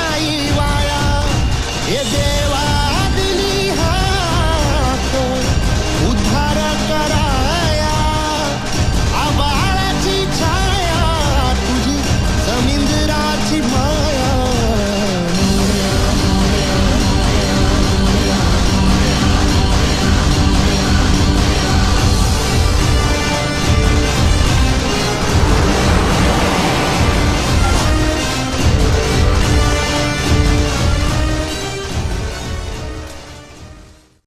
ないわよ